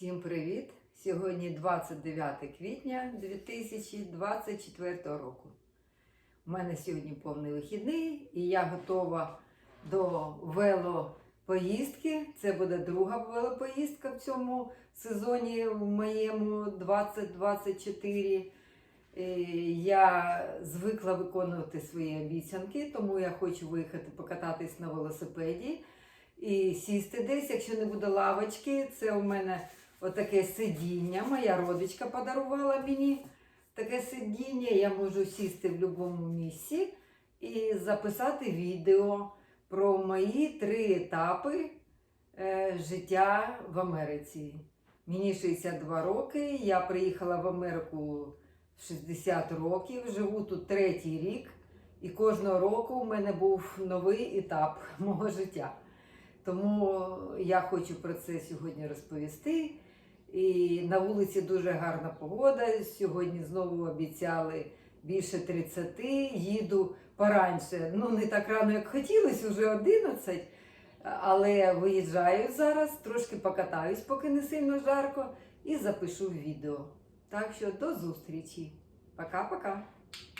Всім привіт! Сьогодні 29 квітня 2024 року. У мене сьогодні повний вихідний і я готова до велопоїздки. Це буде друга велопоїздка в цьому сезоні в моєму 2024. Е, Я звикла виконувати свої обіцянки, тому я хочу виїхати покататись на велосипеді і сісти десь, якщо не буде лавочки. Це у мене отаке сидіння. Моя родичка подарувала мені таке сидіння. Я можу сісти в будь-якому місці і записати відео про мої три етапи е, життя в Америці. Мені 62 роки. Я приїхала в Америку 60 років, живу тут третій рік, і кожного року у мене був новий етап мого життя. Тому я хочу про це сьогодні розповісти. І на вулиці дуже гарна погода. Сьогодні знову обіцяли більше 30. Їду пораньше. Ну, не так рано, як хотілося, вже 11. Але виїжджаю зараз, трошки покатаюсь, поки не сильно жарко, і запишу відео. Так що до зустрічі. Пока-пока.